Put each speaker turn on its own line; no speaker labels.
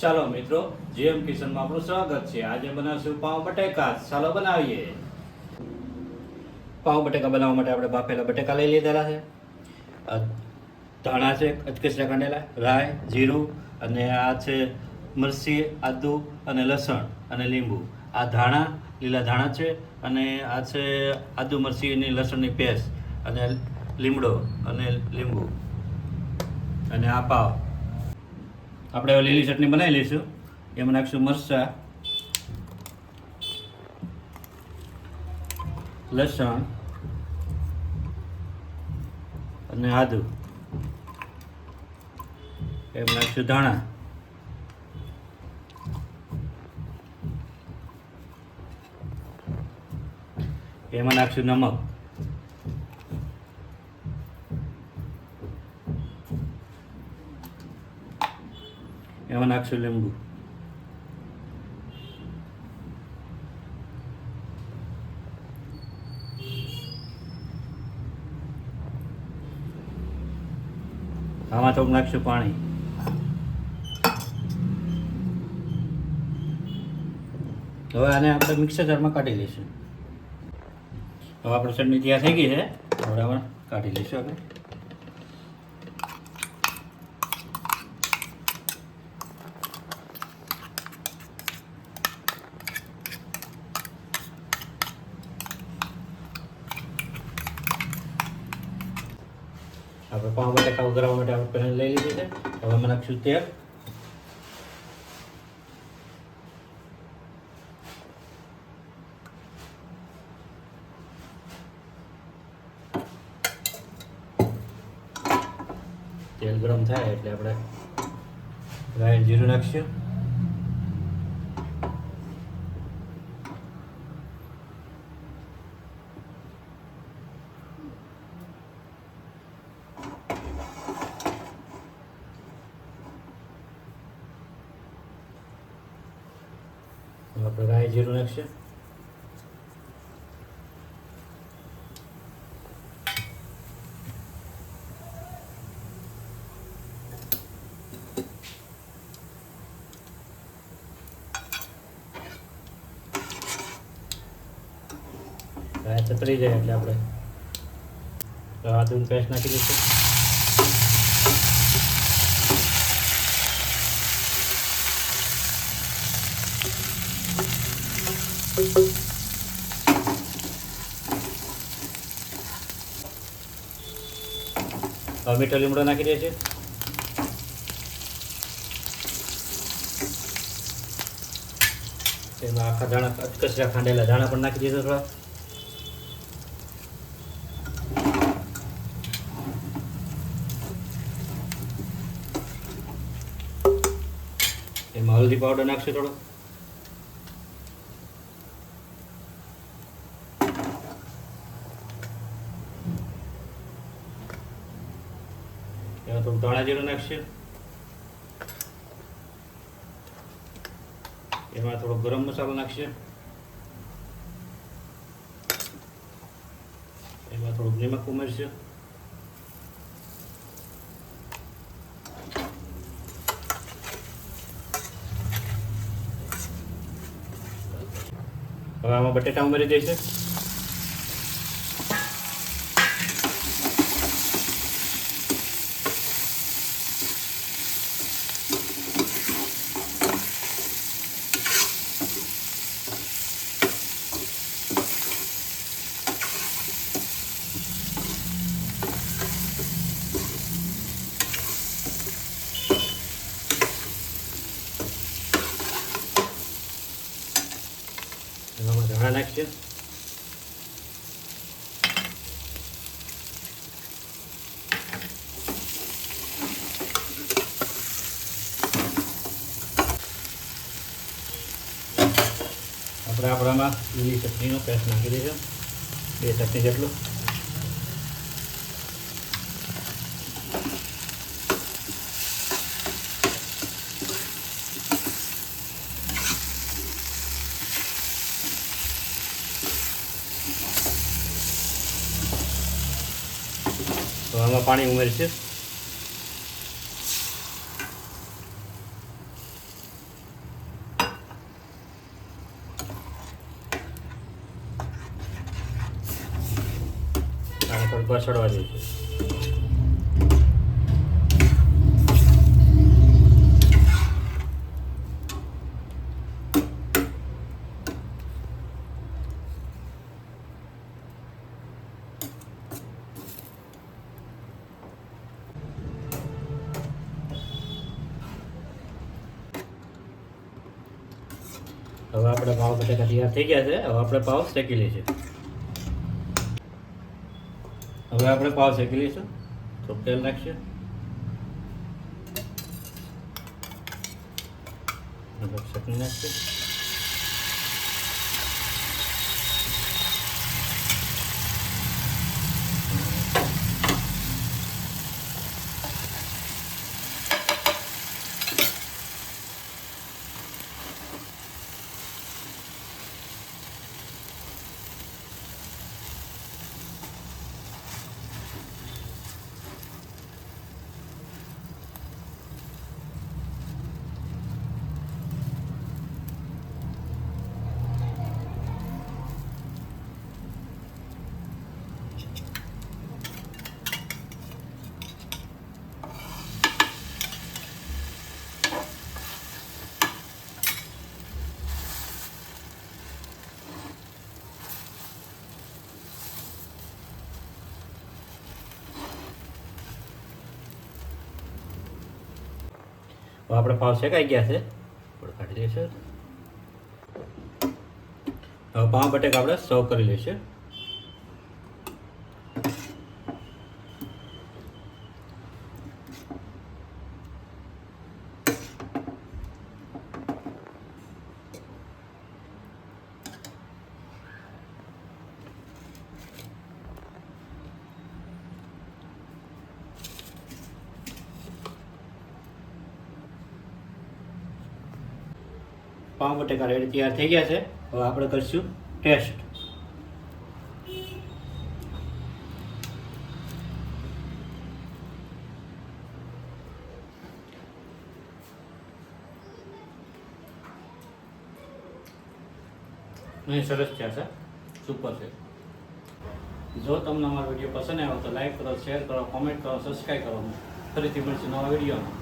ચાલો મિત્રો, જીએમ કિચનમાં આપણું સ્વાગત છે. આજે બનાવશું પાઉં બટેકા. ચાલો બનાવીએ. પાવ બટેકા બનાવવા માટે આપણે બાફેલા બટેકા લઈ લીધેલા છે. ધાણા છે અચકચરા કાંડેલા રાઈ, જીરું અને આ છે મરસી આદુ અને લસણ અને લીંબુ. આ ધાણા, લીલા ધાણા છે અને આ છે આદુ મરસીની લસણની પેસ્ટ અને લીમડો અને લીંબુ. અને આ પાવ. આપણે હવે લીલી ચટણી બનાવી લઈશું. એમાં નાખીશું મરચાં, લસણ અને આદુ. એમ નાખશું ધાણા. એમાં નાખીશું નમક. એમાં નાખશું લીંબુ આમાં થોડુંક નાખશું પાણી. હવે આને આપણે મિક્સર જારમાં કાઢી લઈશું. હવે આપણે ચટણી તૈયાર થઈ ગઈ છે. હવે આપણે કાઢી લઈશું આપણે. ઉગરાવવા માટે આપણે પેન લઈ લીધી છે હવે અમે નાખશું તેલ તેલ ગરમ થાય એટલે આપણે રાઈ જીરું નાખીશું. આપણે રાઈ જીરું નાખશે. રાઈ ચતરી જાય એટલે આપણે આદુની પેસ્ટ નાખી દઈશું. મીઠો લીમડો નાખી દે છે. એમાં આખા ધાણા કચરા ખાંડેલા ધાણા પણ નાખી દીધો થોડા. એમાં હલ્દી પાવડર નાખશે થોડો. એમાં થોડું ધાણા જીરું નાખશે? એમાં થોડો ગરમ મસાલો નાખશે? એમાં થોડુંક નિમક ઉમેરશે? હવે આમાં બટેટા ઉમેરી દઈશું એમાં ધાણા નાખશે આપણામાં લીલી ચટણીનો પેસ્ટ નાખી દેજો. બે ચટણી જેટલું. તો આમાં પાણી ઉમેરશે. થોડીક વાર સડવા દઈશું હવે આપણે પાવ બટેકા તૈયાર થઈ ગયા છે હવે આપણે પાવ શેકી લઈશું હવે આપણે પાવ શેકી લઈશું. તો તેલ નાખશે. નાખશે. હવે આપણે પાવ શેકાઈ ગયા છે? થોડું કાઢી દઈશું હવે પાવ બટેકા આપણે સર્વ કરી લઈશું. પાવ બટેકા રેડી તૈયાર થઈ ગયા છે. હવે આપણે કરીશું ટેસ્ટ. નહીં સરસ છે સુપર છે. જો તમને અમારો વીડિયો પસંદ આવ્યો તો લાઈક કરો, શેર કરો, કોમેન્ટ કરો, સબસ્ક્રાઈબ કરો. ફરીથી મળશે નવા વિડીયોમાં.